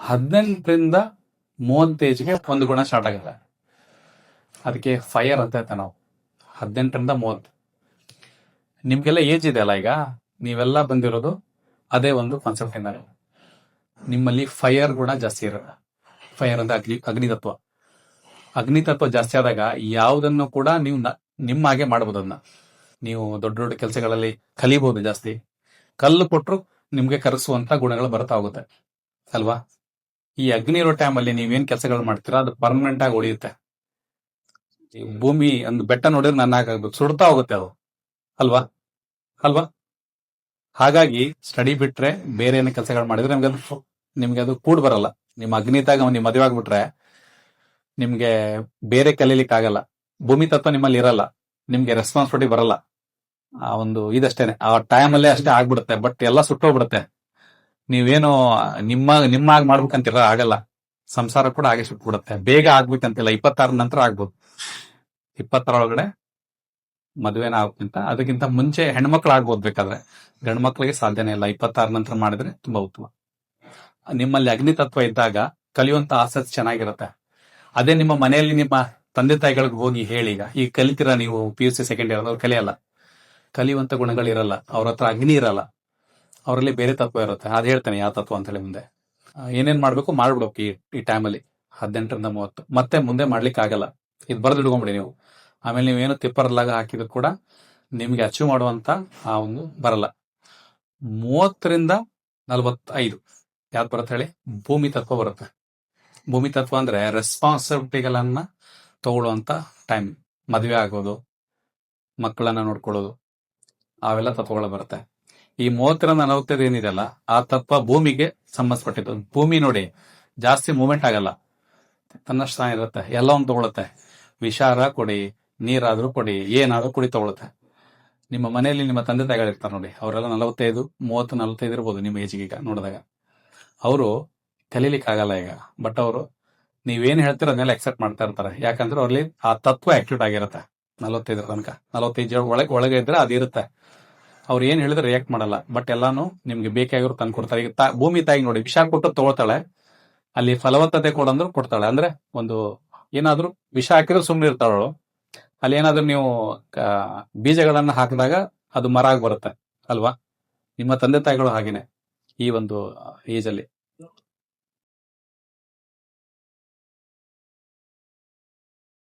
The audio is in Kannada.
ಹದಿನೆಂಟರಿಂದ ಮೂವತ್ತು ಏಜ್ಗೆ ಒಂದು ಗುಣ ಸ್ಟಾರ್ಟ್ ಆಗುತ್ತೆ ಅದಕ್ಕೆ ಫೈರ್ ಅಂತ ನಾವು. ಹದಿನೆಂಟರಿಂದ ಮೂವತ್ತು. ನಿಮಗೆಲ್ಲ ಏಜ್ ಇದೆ ಅಲ್ಲ ಈಗ? ನೀವೆಲ್ಲ ಬಂದಿರೋದು ಅದೇ ಒಂದು ಕಾನ್ಸೆಪ್ಟ್ ಇಂದ. ನಿಮ್ಮಲ್ಲಿ ಫೈರ್ ಗುಣ ಜಾಸ್ತಿ ಇರಲ್ಲ ಫೈರ್ ಅಂದ್ರೆ ಅಗ್ನಿ, ಅಗ್ನಿತತ್ವ. ಅಗ್ನಿತತ್ವ ಜಾಸ್ತಿ ಆದಾಗ ಯಾವುದನ್ನು ಕೂಡ ನೀವು ನಿಮ್ಮ ಹಾಗೆ ಮಾಡ್ಬೋದು ಅದನ್ನ. ನೀವು ದೊಡ್ಡ ದೊಡ್ಡ ಕೆಲಸಗಳಲ್ಲಿ ಕಲಿಬಹುದು ಜಾಸ್ತಿ. ಕಲ್ಲು ಕೊಟ್ಟರು ನಿಮ್ಗೆ ಕರೆಸುವಂತ ಗುಣಗಳು ಬರ್ತಾ ಹೋಗುತ್ತೆ. ಅಲ್ವಾ? ಈ ಅಗ್ನಿ ಇರೋ ಟೈಮಲ್ಲಿ ನೀವೇನ್ ಕೆಲಸಗಳು ಮಾಡ್ತೀರಾ? ಅದು ಪರ್ಮನೆಂಟ್ ಆಗಿ ಉಳಿಯುತ್ತೆ. ಭೂಮಿ ಒಂದು ಬೆಟ್ಟ ನೋಡಿದ್ರೆ ನನ್ನ ಹಾಕಾಗ್ಬೇಕು ಸುಡ್ತಾ ಹೋಗುತ್ತೆ ಅದು. ಅಲ್ವಾ? ಅಲ್ವಾ? ಹಾಗಾಗಿ ಸ್ಟಡಿ ಬಿಟ್ರೆ ಬೇರೆ ಏನೋ ಕೆಲಸಗಳು ಮಾಡಿದ್ರೆ ನಿಮ್ಗೆ ಅದು ನಿಮ್ಗೆ ಅದು ಕೂಡ ಬರಲ್ಲ. ನಿಮ್ಮ ಅಗ್ನಿತಾಗ ನೀವು ಮದುವೆ ಆಗ್ಬಿಟ್ರೆ ನಿಮ್ಗೆ ಬೇರೆ ಕಲೀಲಿಕ್ಕೆ ಆಗಲ್ಲ. ಭೂಮಿ ತತ್ವ ನಿಮ್ಮಲ್ಲಿ ಇರಲ್ಲ. ನಿಮ್ಗೆ ರೆಸ್ಪಾನ್ಸಿಬಿಲಿಟಿ ಬರಲ್ಲ. ಆ ಒಂದು ಇದಷ್ಟೇನೆ. ಆ ಟೈಮ್ ಅಲ್ಲೇ ಅಷ್ಟೇ ಆಗ್ಬಿಡುತ್ತೆ. ಬಟ್ ಎಲ್ಲ ಸುಟ್ಟೋಗ್ಬಿಡುತ್ತೆ. ನೀವೇನು ನಿಮ್ಮ, ನಿಮ್ಮಾಗ್ ಮಾಡ್ಬೇಕಂತಿರ ಆಗಲ್ಲ. ಸಂಸಾರ ಕೂಡ ಹಾಗೆ ಸುಟ್ಬಿಡುತ್ತೆ. ಬೇಗ ಆಗ್ಬೇಕಂತಿಲ್ಲ. ಇಪ್ಪತ್ತಾರ ನಂತರ ಆಗ್ಬೋದು. ಇಪ್ಪತ್ತರ ಒಳಗಡೆ ಮದುವೆನ ಆಗ್ಬೇಕಂತ ಅದಕ್ಕಿಂತ ಮುಂಚೆ ಹೆಣ್ಮಕ್ಳು ಆಗ್ಬೋದು ಬೇಕಾದ್ರೆ. ಗಂಡು ಮಕ್ಳಿಗೆ ಸಾಧ್ಯನೇ ಇಲ್ಲ. ಇಪ್ಪತ್ತಾರ ನಂತರ ಮಾಡಿದ್ರೆ ತುಂಬಾ ಉತ್ತಮ. ನಿಮ್ಮಲ್ಲಿ ಅಗ್ನಿ ತತ್ವ ಇದ್ದಾಗ ಕಲಿಯುವಂತ ಆಸಕ್ತಿ ಚೆನ್ನಾಗಿರುತ್ತೆ. ಅದೇ ನಿಮ್ಮ ಮನೆಯಲ್ಲಿ ನಿಮ್ಮ ತಂದೆ ತಾಯಿಗಳಿಗೆ ಹೋಗಿ ಹೇಳಿ ಈಗ. ಈಗ ಕಲಿತೀರಾ ನೀವು P U C second year ಅವ್ರು ಕಲಿಯಲ್ಲ. ಕಲಿಯುವಂತ ಗುಣಗಳಿರಲ್ಲ. ಅವ್ರ ಹತ್ರ ಅಗ್ನಿ ಇರಲ್ಲ. ಅವರಲ್ಲಿ ಬೇರೆ ತತ್ವ ಇರುತ್ತೆ. ಅದು ಹೇಳ್ತೇನೆ ಯಾವ ತತ್ವ ಅಂತ ಹೇಳಿ ಮುಂದೆ. ಏನೇನ್ ಮಾಡ್ಬೇಕು ಮಾಡ್ಬಿಡ್ಬೇಕು ಈ ಈ ಟೈಮಲ್ಲಿ ಹದಿನೆಂಟರಿಂದ ಮೂವತ್ತು. ಮತ್ತೆ ಮುಂದೆ ಮಾಡ್ಲಿಕ್ಕೆ ಆಗಲ್ಲ. ಇದು ಬರೆದು ಇಟ್ಕೊಂಬಿಡಿ ನೀವು. ಆಮೇಲೆ ನೀವೇನು ತಿಪ್ಪರ್ಲಾಗ ಹಾಕಿದ್ರು ಕೂಡ ನಿಮ್ಗೆ ಅಚೀವ್ ಮಾಡುವಂತ ಆ ಒಂದು ಬರಲ್ಲ. ಮೂವತ್ತರಿಂದ ನಲ್ವತ್ತೈದು. ಯಾವ್ದು ಬರುತ್ತೆ ಹೇಳಿ? ಭೂಮಿ ತತ್ವ ಬರುತ್ತೆ. ಭೂಮಿ ತತ್ವ ಅಂದ್ರೆ ರೆಸ್ಪಾನ್ಸಿಬಿಲಿಟಿಗಳನ್ನ ತಗೊಳ್ಳುವಂತ ಟೈಮ್ ಮದುವೆ ಆಗೋದು, ಮಕ್ಕಳನ್ನ ನೋಡ್ಕೊಳ್ಳೋದು, ಅವೆಲ್ಲ ತತ್ವಗಳು ಬರುತ್ತೆ. ಈ ಮೂವತ್ತರಿಂದ ನಲವತ್ತೈದು ಏನಿದೆಯಲ್ಲ, ಆ ತತ್ವ ಭೂಮಿಗೆ ಸಂಬಂಧಪಟ್ಟಿದ್ದು. ಭೂಮಿ ನೋಡಿ, ಜಾಸ್ತಿ ಮೂವ್ಮೆಂಟ್ ಆಗಲ್ಲ. ತನ್ನಷ್ಟು ಸ್ಥಾನ ಇರುತ್ತೆ, ಎಲ್ಲವನ್ನು ತಗೊಳುತ್ತೆ. ವಿಷಾರ ಕೊಡಿ, ನೀರಾದ್ರೂ ಕೊಡಿ, ಏನಾದ್ರೂ ಕುಡಿ ತಗೊಳುತ್ತೆ. ನಿಮ್ಮ ಮನೆಯಲ್ಲಿ ನಿಮ್ಮ ತಂದೆ ತಾಯಿಗಳಿರ್ತಾರೆ ನೋಡಿ, ಅವರೆಲ್ಲ ನಲವತ್ತೈದು, ಮೂವತ್ತು, ನಲವತ್ತೈದು ಇರ್ಬೋದು ನಿಮ್ಮ ಏಜ್ಗೆ ಈಗ ನೋಡಿದಾಗ. ಅವರು ಆಗಲ್ಲ ಈಗ ಬಟ್ ಅವರು ನೀವೇನು ಹೇಳ್ತೀರ ಅದನ್ನೆಲ್ಲ ಎಕ್ಸೆಪ್ಟ್ ಮಾಡ್ತಾ ಇರ್ತಾರೆ. ಯಾಕಂದ್ರೆ ಅವ್ರಲ್ಲಿ ಆ ತತ್ವ ಆಕ್ಟಿವೇಟ್ ಆಗಿರುತ್ತೆ. ನಲವತ್ತೈದರ ತನಕ, ನಲವತ್ತೈದು ಒಳಗೆ ಒಳಗೆ ಇದ್ರೆ ಅದಿರುತ್ತೆ. ಅವ್ರು ಏನ್ ಹೇಳಿದ್ರೆ ರಿಯಾಕ್ಟ್ ಮಾಡಲ್ಲ. ಬಟ್ ಎಲ್ಲಾನು ನಿಮ್ಗೆ ಬೇಕಾಗಿರೋ ತಂದು ಕೊಡ್ತಾರೆ. ಈಗ ಭೂಮಿ ತಾಯಿಗೆ ನೋಡಿ, ವಿಷ ಕೊಟ್ಟು ತಗೊಳ್ತಾಳೆ. ಅಲ್ಲಿ ಫಲವತ್ತತೆ ಕೊಡಂದ್ರು ಕೊಡ್ತಾಳೆ. ಅಂದ್ರೆ ಒಂದು ಏನಾದ್ರೂ ವಿಷ ಹಾಕಿದ್ರೆ ಸುಮ್ಮನೆ ಇರ್ತಾಳು ಅಲ್ಲಿ ಏನಾದ್ರೂ ನೀವು ಬೀಜಗಳನ್ನ ಹಾಕಿದಾಗ ಅದು ಮರ ಆಗಿ ಬರುತ್ತೆ. ಅಲ್ವಾ? ನಿಮ್ಮ ತಂದೆ ತಾಯಿಗಳು ಹಾಗೇನೆ. ಈ ಒಂದು ಏಜ್ ಅಲ್ಲಿ.